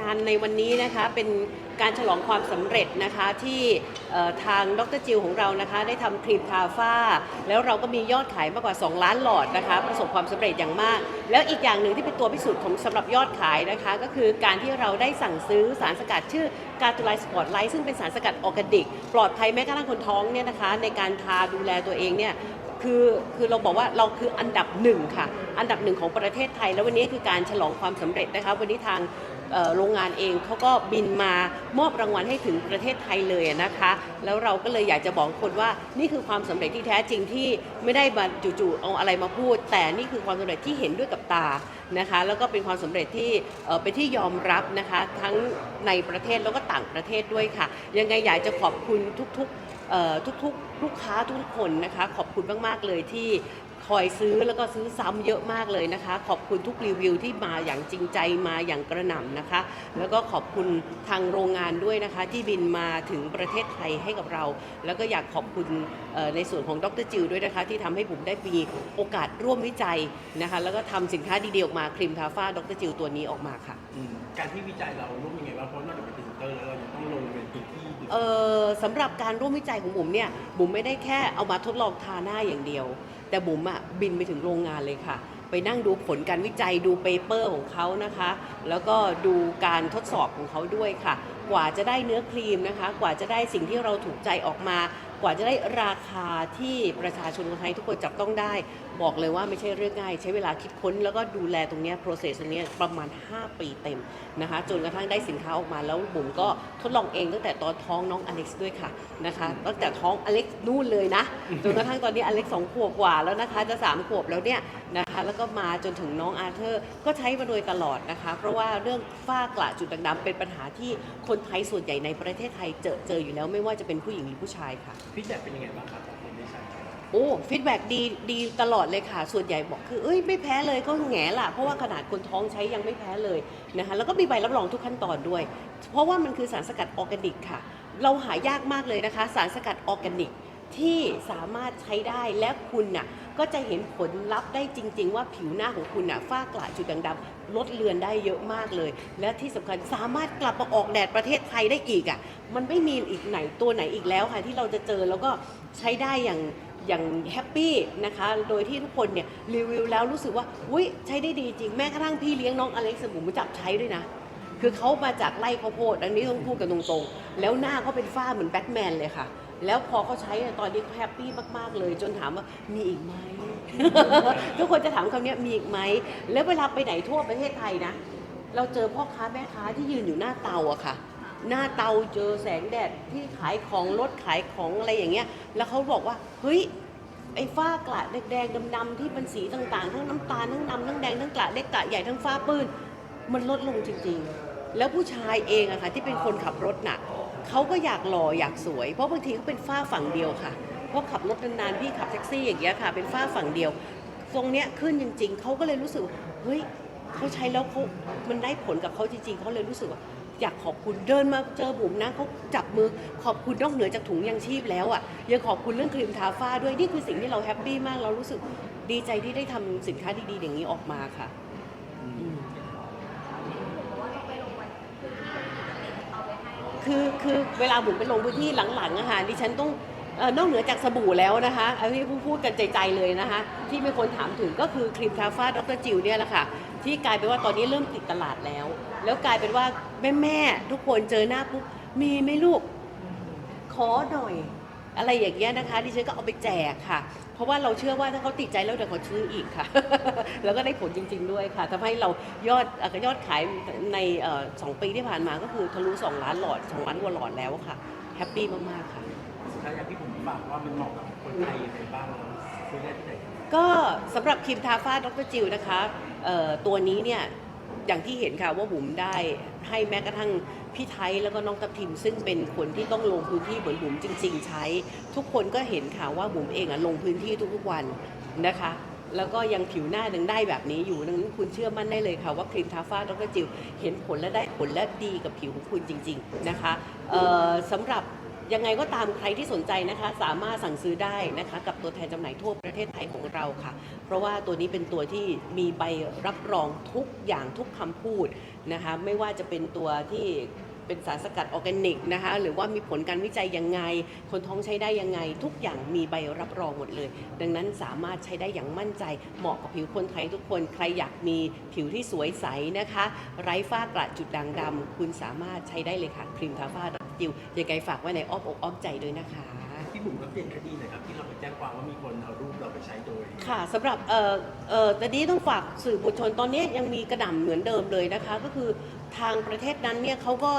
งานในวันนี้นะคะเป็นการฉลองความสำเร็จนะคะที่ทางดรจิวของเรานะคะได้ทำครีมทาฝ้า แล้วเราก็มียอดขายมากกว่า 2 ล้านหลอดนะคะประสบความสำเร็จอย่างมาก แล้วอีกอย่างหนึ่งที่เป็นตัวพิสูจน์ของสำหรับยอดขายนะคะ ก็คือการที่เราได้สั่งซื้อสารสกัดชื่อกาตูไลสปอร์ตไลท์ซึ่งเป็นสารสกัดออร์แกนิก ปลอดภัยแม้กระทั่งคนท้องเนี่ยนะคะในการทาดูแลตัวเองเนี่ยคือคือเราบอกว่าเราคืออันดับหนึ่งค่ะ อันดับหนึ่งของประเทศไทย แล้ววันนี้คือการฉลองความสำเร็จนะคะ วันนี้ทาง โรงงานเองเขาก็บินมามอบรางวัลให้ถึงประเทศไทยเลยนะคะ แล้วเราก็เลยอยากจะบอกคนว่านี่คือความสำเร็จที่แท้จริงที่ไม่ได้มาจู่ๆเอาอะไรมาพูด แต่นี่คือความสำเร็จที่เห็นด้วยกับตานะคะ แล้วก็เป็นความสำเร็จที่เป็นที่ยอมรับนะคะ ทั้งในประเทศแล้วก็ต่างประเทศด้วยค่ะ ยังไงอยากจะขอบคุณทุกๆทุกๆลูกค้าทุกคนนะคะ ขอบคุณมากๆเลยที่ คอยซื้อแล้วก็ซื้อซ้ำเยอะมากเลยนะคะ ขอบคุณทุกรีวิวที่มาอย่างจริงใจมาอย่างกระหน่ำนะคะ แล้วก็ขอบคุณทางโรงงานด้วยนะคะ ที่บินมาถึงประเทศไทยให้กับเรา แล้วก็อยากขอบคุณเอ่อในส่วนของดรจิวด้วยนะคะ ที่ทำให้ผมได้มีโอกาสร่วมวิจัยนะคะ แล้วก็ทำสินค้าดีๆออกมาครีมทาฟ้าดรจิวตัวนี้ออกมาค่ะอืมการที่วิจัยเราร่วมยังไงบ้างเพราะนอกจากเป็นพรีเซนเตอร์แล้วเรายังต้องลงในพื้นที่ดูเอ่อสำหรับการร่วมวิจัยของบุ๋มเนี่ยบุ๋มไม่ได้แค่เอามาทดลองทาหน้าอย่างเดียว แต่บุ๋มอะบินไปถึงโรงงานเลยค่ะ ไปนั่งดูผลการวิจัยดูเปเปอร์ของเขานะคะ แล้วก็ดูการทดสอบของเขาด้วยค่ะ กว่าจะได้เนื้อครีมนะคะ กว่าจะได้สิ่งที่เราถูกใจออกมา กว่าจะได้ราคาที่ประชาชนคนไทยทุกคนจับต้องได้ บอกเลยว่าไม่ใช่เรื่องง่าย ใช้เวลาคิดค้นแล้วก็ดูแลตรงนี้ process ตรงนี้ประมาณ 5 ปีเต็มนะคะจนกระทั่งได้สินค้าออกมาแล้วบุ๋มก็ทดลองเองตั้งแต่ตอนท้องน้องอเล็กซ์ด้วยค่ะนะคะตั้งแต่ท้องอเล็กซ์นู่นเลยนะจนกระทั่งตอนนี้อเล็กซ์สองขวบกว่าแล้วนะคะจะสามขวบแล้วเนี่ยนะคะแล้วก็มาจนถึงน้องอาเธอร์ ก็ใช้มาโดยตลอดนะคะ เพราะว่าเรื่องฝ้ากระจุดด่างๆเป็นปัญหาที่คนไทยส่วนใหญ่ในประเทศไทยเจอเจออยู่แล้วไม่ว่าจะเป็นผู้หญิงหรือผู้ชายค่ะฟีดแบ็กเป็นยังไงบ้างครับจากคนที่ใช้โอ้ฟีดแบ็ดีดีตลอดเลยค่ะ ส่วนใหญ่บอกคือเอ้ยไม่แพ้เลยก็แง่ละเพราะว่าขนาดคนท้องใช้ยังไม่แพ้เลยนะคะแล้วก็มีใบรับรองทุกขั้นตอนด้วย เพราะว่ามันคือสารสกัดออร์แกนิกค่ะ เราหายากมากเลยนะคะ สารสกัดออร์แกนิกที่สามารถใช้ได้และคุณน่ะ ก็จะเห็นผลลัพธ์ได้จริง ๆ ว่าผิวหน้าของคุณน่ะฝ้ากระจุดด่างดำๆลดเลือนได้เยอะมากเลย และที่สำคัญสามารถกลับมาออกแดดประเทศไทยได้อีกอะมันไม่มีอีกไหนตัวไหนอีกแล้วค่ะที่เราจะเจอแล้วก็ใช้ได้อย่างอย่างแฮปปี้นะคะ โดยที่ทุกคนเนี่ยรีวิวแล้วรู้สึกว่าอุ้ยใช้ได้ดีจริง แม้กระทั่งพี่เลี้ยงน้องอเล็กซ์ผมจับใช้ด้วยนะ คือเขามาจากไร่ข้าวโพด อันนี้ต้องพูดกันตรงๆ แล้วหน้าเขาเป็นฝ้าเหมือนแบทแมนเลยค่ะ แล้วพอเขาใช้ตอนนี้เขาแฮปปี้มาก ๆ เลย จนถามว่ามีอีกไหม ทุกคนจะถามคำนี้มีอีกไหม แล้วเวลาไปไหนทั่วประเทศไทยนะ เราเจอพ่อค้าแม่ค้าที่ยืนอยู่หน้าเตาอะค่ะ หน้าเตาเจอแสงแดดที่ขายของรถขายของอะไรอย่างเงี้ย แล้วเขาบอกว่าเฮ้ยไอ้ฝ้ากระแดงๆดำๆที่เป็นสีต่างๆ ทั้งน้ำตาลทั้งดำทั้งแดงทั้งกระเล็กกระใหญ่ทั้งฝ้าปื้น มันลดลงจริงๆ แล้วผู้ชายเองอะค่ะที่เป็นคนขับรถน่ะ เขาก็อยากหล่ออยากสวย เพราะบางทีเขาเป็นฝ้าฝั่งเดียวค่ะ เพราะขับรถนานๆพี่ขับแท็กซี่อย่างเงี้ยค่ะ เป็นฝ้าฝั่งเดียว ตรงเนี้ยขึ้นจริง ๆเขาก็เลยรู้สึกเฮ้ยเขาใช้แล้วเขามันได้ผลกับเขาจริง ๆเขาเลยรู้สึกว่าอยากขอบคุณเดินมาเจอบุ๋มนะเขาจับมือขอบคุณนอกเหนือจากถุงยังชีพแล้วอะยังขอบคุณเรื่องครีมทาฝ้าด้วยนี่คือสิ่งที่เราแฮปปี้มากเรารู้สึกดีใจที่ได้ทำสินค้าดีๆอย่างนี้ออกมาค่ะอืม คือคือเวลาบุ๋มไปลงพื้นที่หลังๆอะค่ะดิฉันต้องเอ่อนอกเหนือจากสบู่แล้วนะคะอันนี้พูดกันใจๆเลยนะคะ ที่มีคนถามถึงก็คือครีมทาฝ้าดรจิวเนี่ยแหละค่ะ ที่กลายเป็นว่าตอนนี้เริ่มติดตลาดแล้ว แล้วกลายเป็นว่าแม่แม่ทุกคนเจอหน้าปุ๊บมีไหมลูกขอหน่อย อะไรอย่างเงี้ยนะคะดิฉันก็เอาไปแจกค่ะ เพราะว่าเราเชื่อว่าถ้าเขาติดใจแล้วเดี๋ยวเขาซื้ออีกค่ะ แล้วก็ได้ผลจริง ๆ ด้วยค่ะทำให้เรายอดเอ่อยอดขายในเอ่อสองปีที่ผ่านมาก็คือทะลุ2ล้านหลอด2ล้านกว่าหลอดแล้วค่ะแฮปปี้มากๆค่ะสุดท้ายอย่างที่ผมฝากว่ามันเหมาะกับคนไทยยังไงบ้างเราซื้อได้ที่ไหนก็สำหรับครีมทาฝ้าดรจิวนะคะเอ่อตัวนี้เนี่ยอย่างที่เห็นค่ะว่าบุ๋มได้ให้แม้กระทั่ง พี่ไทยแล้วก็น้องทัพทิมซึ่งเป็นคนที่ต้องลงพื้นที่เหมือนบุ๋มจริง ๆ ใช้ ทุกคนก็เห็นค่ะว่าบุ๋มเองอะลงพื้นที่ทุกๆวันนะคะ แล้วก็ยังผิวหน้ายังได้แบบนี้อยู่ดังนั้นคุณเชื่อมั่นได้เลยค่ะว่าครีมทาฝ้าดรจิวเห็นผลและได้ผลและดีกับผิวของคุณจริง ๆนะคะสำหรับยังไงก็ตามใครที่สนใจนะคะ สามารถสั่งซื้อได้นะคะ กับตัวแทนจำหน่ายทั่วประเทศไทยของเราค่ะ เพราะว่าตัวนี้เป็นตัวที่มีใบรับรองทุกอย่างทุกคำพูดนะคะ ไม่ว่าจะเป็นตัวที่ เป็นสารสกัดออร์แกนิกนะคะหรือว่ามีผลการวิจัยยังไง คนท้องใช้ได้ยังไง ทุกอย่างมีใบรับรองหมดเลย ดังนั้นสามารถใช้ได้อย่างมั่นใจ เหมาะกับผิวคนไทยทุกคนใครอยากมีผิวที่สวยใสนะคะ ไร้ฝ้ากระจุดด่างดำคุณสามารถใช้ได้เลยค่ะครีมทาฝ้าดับจิวยังไงฝากไว้ในอ้อมอกอ้อมใจด้วยนะคะ พี่บุ๋มก็เปลี่ยนคดีหน่อยครับที่เราไปแจ้งความว่ามีคนเอารูปเราไปใช้โดย ค่ะสำหรับเอ่อเอ่อตอนนี้ต้องฝากสื่อมวลชนตอนนี้ยังมีกระหน่ำเหมือนเดิมเลยนะคะ ก็คือทางประเทศนั้นเนี่ยเขาก็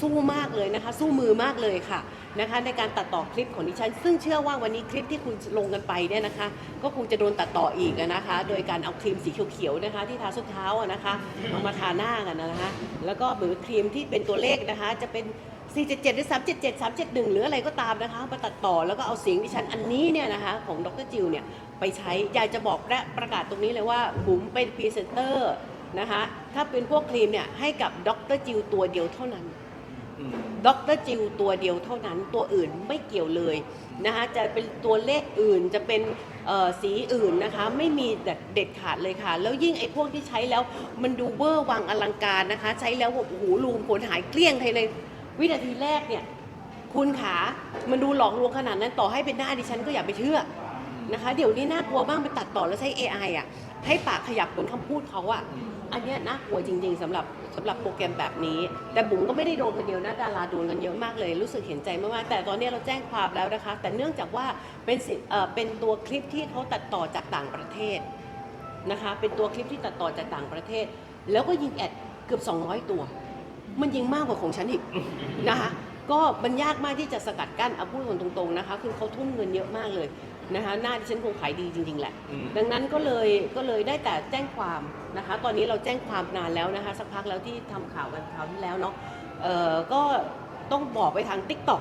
สู้มากเลยนะคะ สู้มือมากเลยค่ะนะคะ ในการตัดต่อคลิปของดิฉัน ซึ่งเชื่อว่าวันนี้คลิปที่คุณลงกันไปเนี่ยนะคะ ก็คงจะโดนตัดต่ออีกนะคะ โดยการเอาครีมสีเขียวๆนะคะ ที่ทาส้นเท้าอะนะคะเอามาทาหน้ากันนะคะ แล้วก็หรือครีมที่เป็นตัวเลขนะคะ จะเป็น 477 หรือ 377 371 หรืออะไรก็ตามนะคะมาตัดต่อแล้วก็เอาเสียงดิฉันอันนี้เนี่ยนะคะของดรจิวเนี่ยไปใช้อยากจะบอกและประกาศตรงนี้เลยว่าบุ๋มเป็นพรีเซนเตอร์นะคะถ้าเป็นพวกครีมเนี่ยให้กับดรจิวตัวเดียวเท่านั้นอืมดรจิวตัวเดียวเท่านั้นตัวอื่นไม่เกี่ยวเลยนะคะจะเป็นตัวเลขอื่นจะเป็นเอ่อสีอื่นนะคะไม่มีเด็ดเด็ดขาดเลยค่ะ แล้วยิ่งไอ้พวกที่ใช้แล้วมันดูเวอร์วังอลังการนะคะ ใช้แล้วโอ้โหลูมผลหายเกลี้ยงภายใน วินาทีแรกเนี่ยคุณขามันดูหลอกลวงขนาดนั้นต่อให้เป็นหน้าดิฉันก็อย่าไปเชื่อนะคะ เดี๋ยวนี้น่ากลัวบ้างไปตัดต่อแล้วใช้ AI อะให้ปากขยับผลคำพูดเขาอะอันเนี้ยน่ากลัวจริง ๆสำหรับสำหรับโปรแกรมแบบนี้ แต่บุ๋มก็ไม่ได้โดนคนเดียวนะดาราโดนกันเยอะมากเลยรู้สึกเห็นใจมากๆแต่ตอนนี้เราแจ้งความแล้วนะคะ แต่เนื่องจากว่าเป็นสิเอ่อเป็นตัวคลิปที่เขาตัดต่อจากต่างประเทศนะคะ เป็นตัวคลิปที่ตัดต่อจากต่างประเทศ แล้วก็ยิงแอดเกือบ 200 ตัว มันยิงมากกว่าของฉันอีกนะคะก็มันยากมากที่จะสกัดกั้นเอาพูดกันตรงๆนะคะ คือเขาทุ่มเงินเยอะมากเลยนะคะหน้าที่ฉันคงขายดีจริง ๆ แหละอืมดังนั้นก็เลยก็เลยได้แต่แจ้งความนะคะ ตอนนี้เราแจ้งความนานแล้วนะคะ สักพักแล้วที่ทำข่าวกันคราวที่แล้วเนาะเอ่อก็ต้องบอกไปทาง t ิ k t o k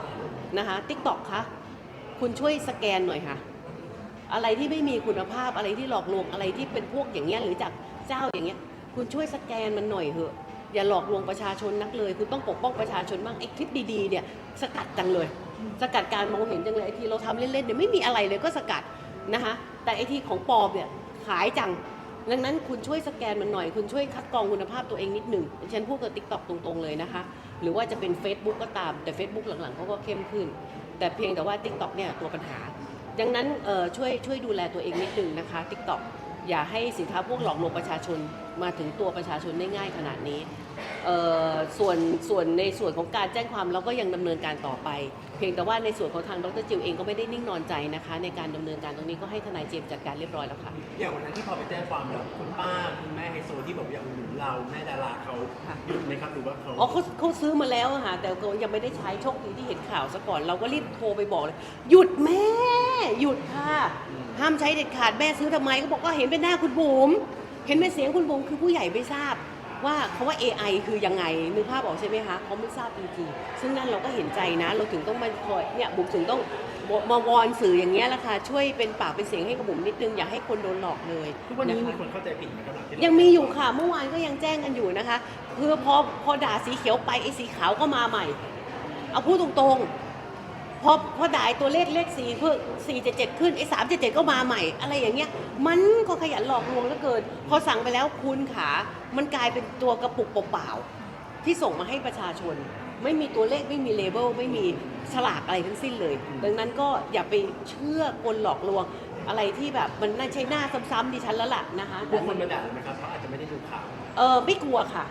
นะคะ t ิ k t o k คะคุณช่วยสแกนหน่อยค่ะ อะไรที่ไม่มีคุณภาพอะไรที่หลอกลวงอะไรที่เป็นพวกอย่างเงี้ยหรือจากเจ้าอย่างเงี้ย คุณช่วยสแกนมันหน่อยเถอะ อย่าหลอกลวงประชาชนนักเลย คุณต้องปกป้องประชาชนบ้างไอ้คลิปดีๆเนี่ยสกัดจังเลย สกัดการมองเห็นจังเลยไอ้ที่เราทำเล่นๆเนี่ยไม่มีอะไรเลยก็สกัดนะคะแต่ไอ้ที่ของปอมเนี่ยขายจังดังนั้นคุณช่วยสแกนมันหน่อย คุณช่วยคัดกรองคุณภาพตัวเองนิดหนึ่งฉันพูดกับ t ิ k t o k ตรงๆเลยนะคะ หรือว่าจะเป็น Facebook ก็ตามแต่ Facebook หลังๆเขาก็เข้มขึ้น แต่เพียงแต่ว่า t ิ k t o k เนี่ยตัวปัญหาดังนั้นเอ่อช่วยช่วยดูแลตัวเองนิดหนึ่งนะคะ t ิ k t o k อย่าให้สินค้าพวกหลอกลวงประชาชนมาถึงตัวประชาชนได้ง่ายขนาดนี้ส่วนส่วนในส่วนของการแจ้งความเราก็ยังดำเนินการต่อไป เพียงแต่ว่าในส่วนของทางดรจิวเองก็ไม่ได้นิ่งนอนใจนะคะ ในการดำเนินการตรงนี้ก็ให้ทนายเจมส์จัดการเรียบร้อยแล้วค่ะอย่างวันนั้นที่พอไปแจ้งความแล้วคุณป้าคุณแม่ไฮโซที่บอกว่าอยากอุดหนุนเราแม่ดาราเขาค่ะหยุดไหมครับหรือว่าเขาอ๋อเขาเขาซื้อมาแล้วอะค่ะแต่ก็ยังไม่ได้ใช้โชคดีที่เห็นข่าวซะก่อนเราก็รีบโทรไปบอกเลยหยุดแม่หยุดค่ะห้ามใช้เด็ดขาดแม่ซื้อทำไมก็บอกว่าเห็นเป็นหน้าคุณบุ๋มเห็นเป็นเสียงคุณบุ๋มคือผู้ใหญ่ไม่ทราบ ว่าเขาว่า AI คือยังไงนึกภาพออกใช่ไหมคะเขาไม่ทราบจริงๆซึ่งนั่นเราก็เห็นใจนะ เราถึงต้องมาคอยเนี่ยบุ๋มถึงต้องมาวอนสื่ออย่างเงี้ยแหละค่ะช่วยเป็นปากเป็นเสียงให้กับบุ๋มนิดนึงอย่าให้คนโดนหลอกเลยทุกวันนี้ะมีคะคนเข้าใจผิดไหมครับหลังที่เรายังมีอยู่ค่ะเมื่อวานก็ยังแจ้งกันอยู่นะคะคือพอพอด่าสีเขียวไปไอ้สีขาวก็มาใหม่ เอาพูดตรงๆ พอพอด่าไอ้ตัวเลขเลขสี่เพื่อสี่เจ็ดเจ็ดขึ้นไอ้สามเจ็ดเจ็ดก็มาใหม่ อะไรอย่างเงี้ย มันก็ขยันหลอกลวงเหลือเกิน พอสั่งไปแล้วคุณขามันกลายเป็นตัวกระปุกเปล่าๆที่ส่งมาให้ประชาชน ไม่มีตัวเลขไม่มีเลเบลไม่มีฉลากอะไรทั้งสิ้นเลย ดังนั้นก็อย่าไปเชื่อคนหลอกลวงอะไรที่แบบมันน่าใช้หน้าซ้ำๆดิฉันแล้วล่ะนะคะกลัวคนมาด่าเลยไหมครับเขาอาจจะไม่ได้ดูข่าวเออไม่กลัวค่ะ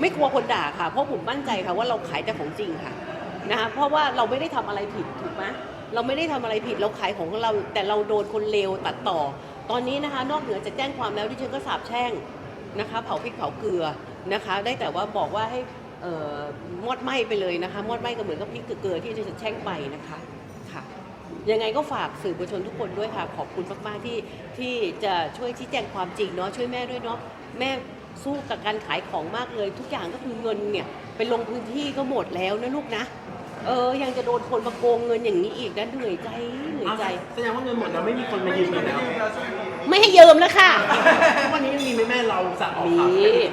ไม่กลัวคนด่าค่ะ เพราะผมมั่นใจค่ะว่าเราขายแต่ของจริงค่ะ นะคะเพราะว่าเราไม่ได้ทำอะไรผิดถูกไหมเราไม่ได้ทำอะไรผิดเราขายของของเรา แต่เราโดนคนเลวตัดต่อ ตอนนี้นะคะ นอกเหนือจากแจ้งความแล้วที่ฉันก็สาบแช่งนะคะ เผาพริกเผาเกลือนะคะ ได้แต่ว่าบอกว่าให้เอ่อมอดไหม้ไปเลยนะคะ มอดไหม้ก็เหมือนกับพริกเกลือที่ฉันแช่งไปนะคะค่ะยังไงก็ฝากสื่อมวลชนทุกคนด้วยค่ะ ขอบคุณมากๆที่ที่จะช่วยชี้แจงความจริงเนาะช่วยแม่ด้วยเนาะแม่สู้กับการขายของมากเลย ทุกอย่างก็คือเงินเนี่ย ไปลงพื้นที่ก็หมดแล้วนะลูกนะ เออ ยังจะโดนคนมาโกงเงินอย่างนี้อีกนะเหนื่อยใจเหนื่อยใจ แสดงว่าเงินหมดแล้วไม่มีคนมายืมเงินแล้วไม่ให้ยืมแล้วค่ะ ทุกวันนี้ยังมีไหมแม่เราสั่งออกมี ข่าวไม่ได้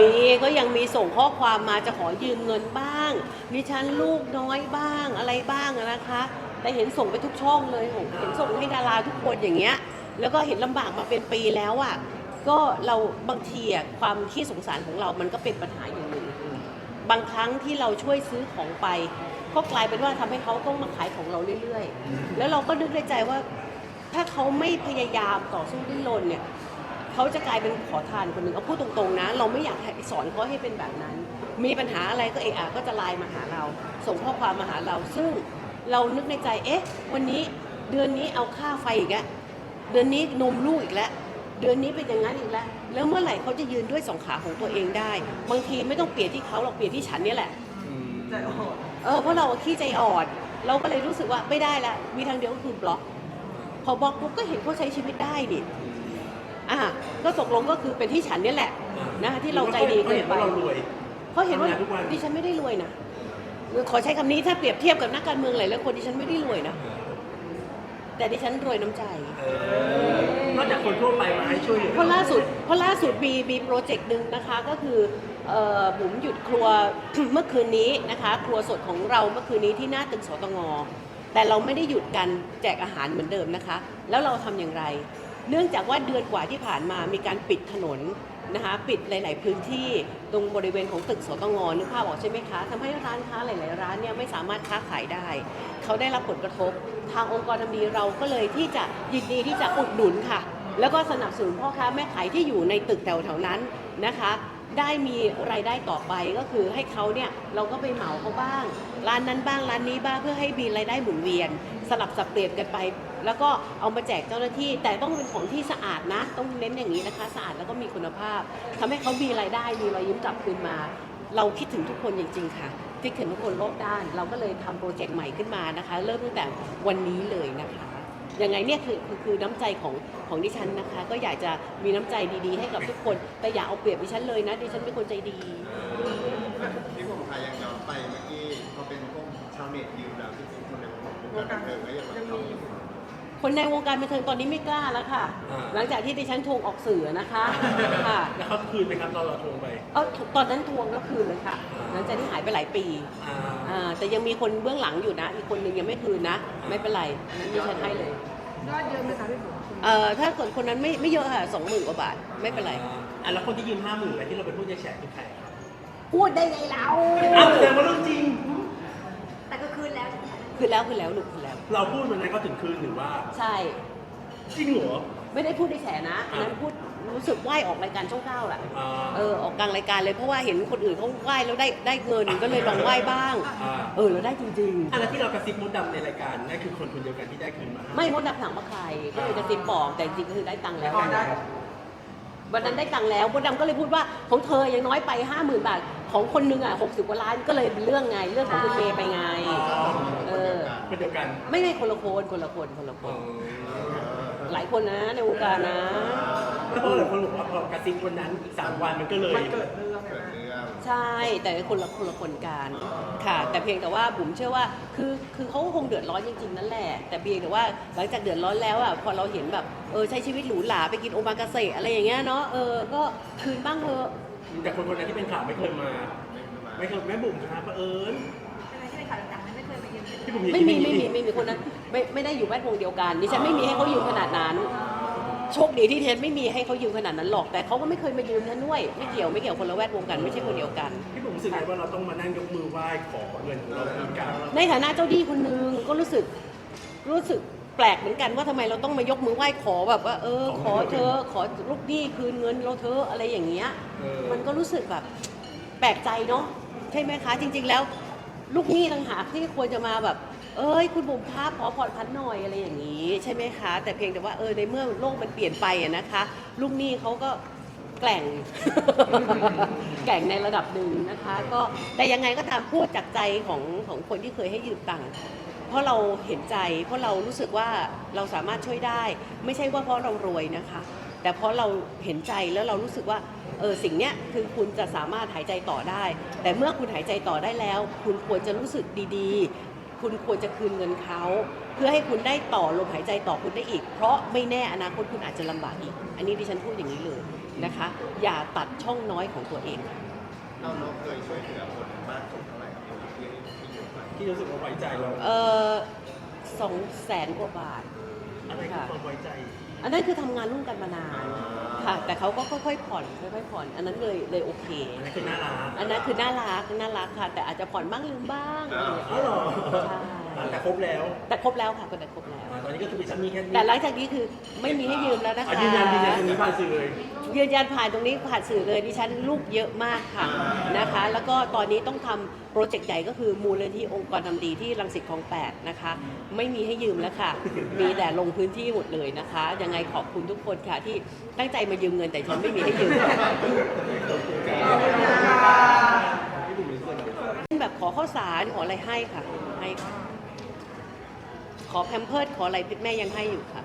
มีก็ยังมีส่งข้อความมาจะขอยืมเงินบ้างดิฉันลูกน้อยบ้างอะไรบ้างอะนะคะ แต่เห็นส่งไปทุกช่องเลยเห็นส่งให้ดาราทุกคนอย่างเงี้ย แล้วก็เห็นลำบากมาเป็นปีแล้วอะก็เราบางทีอะความที่สงสารของเรามันก็เป็นปัญหาอย่างหนึ่ง บางครั้งที่เราช่วยซื้อของไป ก็กลายเป็นว่าทำให้เขาต้องมาขายของเราเรื่อยๆ แล้วเราก็นึกในใจว่า ถ้าเขาไม่พยายามต่อสู้ดิ้นรนเนี่ยเขาจะกลายเป็นขอทานคนหนึ่งเอาพูดตรงๆนะ เราไม่อยากให้สอนเขาให้เป็นแบบนั้น มีปัญหาอะไรก็เอะอะก็จะไลน์มาหาเรา ส่งข้อความมาหาเรา ซึ่งเรานึกในใจ เอ๊ะ วันนี้เดือนนี้เอาค่าไฟอีกแล้วเดือนนี้นมลูกอีกแล้ว เดือนนี้เป็นอย่างนั้นอีกแล้ว แล้วเมื่อไหร่เขาจะยืนด้วยสองขาของตัวเองได้ บางทีไม่ต้องเปลี่ยนที่เขาเราเปลี่ยนที่ฉันเนี่ยแหละ ใจอ่อนเออเพราะเราขี้ใจอ่อน เราก็เลยรู้สึกว่าไม่ได้ละ มีทางเดียวก็คือบล็อก พอบล็อกปุ๊บก็เห็นเขาใช้ชีวิตได้ดิอะก็ตกลงก็คือเป็นที่ฉันเนี่ยแหละนะคะที่เราใจดีเกินไป เรารวย เขาเห็นว่าทำงานทุกวัน ดิฉันไม่ได้รวยนะ ขอใช้คำนี้ถ้าเปรียบเทียบกับนักการเมืองหลายๆคนดิฉันไม่ได้รวยนะ แต่ดิฉันรวยน้ำใจเออนอกจากคนทั่วไปมาให้ช่วยเหลือเพราะล่าสุดเพราะล่าสุดมีมีโปรเจกต์หนึ่งนะคะก็คือเอ่อบุ๋มหยุดครัว เมื่อคืนนี้นะคะ ครัวสดของเราเมื่อคืนนี้ที่หน้าตึกสตงแต่เราไม่ได้หยุดกันแจกอาหารเหมือนเดิมนะคะ แล้วเราทำอย่างไร เนื่องจากว่าเดือนกว่าที่ผ่านมามีการปิดถนน นะคะปิดหลาย ๆ พื้นที่ตรงบริเวณของตึกสตงนึกภาพออกใช่ไหมคะทำให้ร้านค้าหลาย ๆ ร้านเนี่ยไม่สามารถค้าขายได้ เขาได้รับผลกระทบ ทางองค์กรทำดีเราก็เลยที่จะยินดีที่จะอุดหนุนค่ะ แล้วก็สนับสนุนพ่อค้าแม่ขายที่อยู่ในตึกแถวๆนั้นนะคะ ได้มีรายได้ต่อไปก็คือให้เขาเนี่ยเราก็ไปเหมาเขาบ้าง ร้านนั้นบ้างร้านนี้บ้างเพื่อให้มีรายได้หมุนเวียน สลับสับเปลี่ยนกันไป แล้วก็เอามาแจกเจ้าหน้าที่ แต่ต้องเป็นของที่สะอาดนะ ต้องเน้นอย่างนี้นะคะสะอาดแล้วก็มีคุณภาพทำให้เขามีรายได้มีรอยยิ้มกลับคืนมา เราคิดถึงทุกคนจริงๆค่ะคิดถึงทุกคนรอบด้าน เราก็เลยทำโปรเจกต์ใหม่ขึ้นมานะคะ เริ่มตั้งแต่วันนี้เลยนะคะ ยังไงเนี่ยคือคือคือน้ำใจของของดิฉันนะคะ ก็อยากจะมีน้ำใจดีๆ ให้กับทุกคน แต่อย่าเอาเปรียบดิฉันเลยนะดิฉันเป็นคนใจดี พี่ผมพายังย้อนไปเมื่อกี้เขาเป็นพวกชาวเน็ตยืมแล้วที่เป็นคนในวงการบันเทิงก็ยังมาทำคนในวงการบันเทิงตอนนี้ไม่กล้าแล้วค่ะหลังจากที่ดิฉันทวงออกสื่อนะคะค่ะแล้วเขาคืนไหมครับตอนเราโทรไป เออตอนนั้นทวงก็คืนเลยค่ะ หลังจากที่หายไปหลายปีอ่าอ่าแต่ยังมีคนเบื้องหลังอยู่นะ อีกคนนึงยังไม่คืนนะ ไม่เป็นไรนั้นดิฉันให้เลยยอดเยอะไหมคะพี่บุ๋มเอ่อถ้าคนคนนั้นไม่ไม่เยอะค่ะสองหมื่นกว่าบาทไม่เป็นไรอะแล้วคนที่ยืมห้าหมื่นที่เราไปพูดในแชทคือใครครับพูดได้ไงเราอ้าวแสดงว่าเรื่องจริง แต่ก็คืนแล้วใช่ไหมคะคืนแล้วคืนแล้วลูกคืนแล้ว เราพูดวันนั้นก็ถึงคืนหรือว่า ใช่ จริงเหรอ ไม่ได้พูดในแฉนะอันนั้นพูด รู้สึกไหว้ออกรายการช่องเก้าแหละอ่าเออออกกลางรายการเลยเพราะว่าเห็นคนอื่นเขาไหว้แล้วได้ได้เงินก็เลยลองไหว้บ้าง อ่า เออแล้วได้จริง อันนั้นที่เรากระซิบมดดำในรายการนั่นคือคนคนเดียวกันที่ได้คืนมา ๆ ไม่มดดับถามว่าใครก็เลยจะติดบอกแต่จริงๆก็คือได้ตังค์แล้วพอได้วันนั้นได้ตังค์แล้วมดดำก็เลยพูดว่าของเธอยังน้อยไปห้าหมื่นบาท ของคนหนึงอะหกสิบกว่าล้านก็เลยเป็นเรื่องไงเรื่องของคุณเมย์ไปไง เออ คนเดียวกันไม่ใช่คนละคนคนละคนคนละคอ๋อนหลายคนนะในวงการนะ แล้วพอหลายคนบอกว่าพอกระซิบวันนั้นอีกสามวันมันก็เลยมันเกิดเรื่องเกิดนะเรื่อง ใช่แต่คนละคนละคนกันค่ะ แต่เพียงแต่ว่าบุ๋มเชื่อว่าคือคือเขาก็คงเดือดร้อนจริงๆนั่นแหละ แต่เพียงแต่ว่าหลังจากเดือดร้อนแล้วอะพอเราเห็นแบบเออใช้ชีวิตหรูหราไปกินโอมากาเสะอะไรอย่างเงี้ยเนาะเออก็คืนบ้างเถอะ แต่คนคนนั้นที่เป็นข่าวไม่เคยมา ไม่เคยแม่บุ๋มครับเอิญใช่ไหมที่เป็นข่าวดังๆนั้นไม่เคยมายืมใช่ไหมที่ผมไม่มีไม่มีไม่มีคนนั้นไม่ไม่ได้อยู่แวดวงเดียวกันดิฉันไม่มีให้เขายืมขนาดนั้น โชคดีที่เทนไม่มีให้เขายืมขนาดนั้นหรอกแต่เขาก็ไม่เคยมายืมฉันด้วยไม่เกี่ยวไม่เกี่ยวคนละแวดวงกันไม่ใช่คนเดียวกัน พี่บุ๋มรู้สึกไงว่าเราต้องมานั่งยกมือไหว้ขอเงินของเราคืนกลับในฐานะเจ้าดีคนหนึงก็รู้สึกรู้สึกแปลกเหมือนกันว่าทำไมเราต้องมายกมือไหว้ขอแบบว่า เออ ขอเธอขอลูกหนี้คืนเงินเราเธอะอะไรอย่างเงี้ย เออมันก็รู้สึกแบบแปลกใจเนาะใช่ไหมคะ จริง ๆ แล้ว ลูกหนี้ต่างหากที่ควรจะมาแบบ เอ้ยคุณบุ๋มครับขอผ่อนพันหน่อยอะไรอย่างนี้ใช่ไหมคะ แต่เพียงแต่ว่าเออในเมื่อโลกมันเปลี่ยนไปอะนะคะลูกหนี้เขาก็แกล่ง แกล่งในระดับหนึ่งนะคะ ก็แต่ยังไงก็ตามพูดจากใจของของคนที่เคยให้ยืมตังค์เพราะเราเห็นใจ เพราะเรารู้สึกว่าเราสามารถช่วยได้ ไม่ใช่ว่าเพราะเรารวยนะคะ แต่เพราะเราเห็นใจแล้วเรารู้สึกว่าเออสิ่งเนี้ยคือคุณจะสามารถหายใจต่อได้ แต่เมื่อคุณหายใจต่อได้แล้ว คุณควรจะรู้สึกดีๆ คุณควรจะคืนเงินเขา เพื่อให้คุณได้ต่อลมหายใจต่อคุณได้อีก เพราะไม่แน่อนาคตคุณอาจจะลำบากอีก อันนี้ดิฉันพูดอย่างนี้เลยนะคะ อย่าตัดช่องน้อยของตัวเองค่ะเราเราเคยช่วยเหลือคนมากสุดเท่าไหร่ครับที่รู้สึกว่าไว้ใจเรา เออสองแสนกว่าบาท อะไรคือความไว้ใจ อันนั้นคือทำงานร่วมกันมานานค่ะ แต่เขาก็ค่อยๆผ่อนค่อยๆผ่อน อันนั้นเลยเลยโอเค อันนั้นคือน่ารักอันนั้นคือน่ารักน่ารักค่ะ แต่อาจจะผ่อนบ้างลืมบ้างอะไรอย่างอ๋อเงี้ยเหรอ ใช่ แต่ครบแล้วแต่ครบแล้วค่ะก็แต่ครบแล้ว อ่าตอนนี้ก็คือมีชั้นมีแค่นี้แต่หลังจากนี้คือไม่มีให้ยืมแล้วนะคะอะยืนยันยืนยันตรงนี้ผ่านสื่อเลย ยืนยันผ่านตรงนี้ผ่านสื่อเลยดิฉันลูกเยอะมากค่ะนะคะ แล้วก็ตอนนี้ต้องทำโปรเจกต์ใหญ่ก็คือมูลนิธิองค์กรทำดีที่รังสิตคลองแปดนะคะ ไม่มีให้ยืมแล้วค่ะ มีแต่ลงพื้นที่หมดเลยนะคะ ยังไงขอบคุณทุกคนค่ะที่ตั้งใจมายืมเงินแต่ฉันไม่มีให้ยืมค่ะแบบขอข้าวสารขออะไรให้ค่ะให้ค่ะ ขอแพมเพิร์ดขออะไรแม่ยังให้อยู่ค่ะ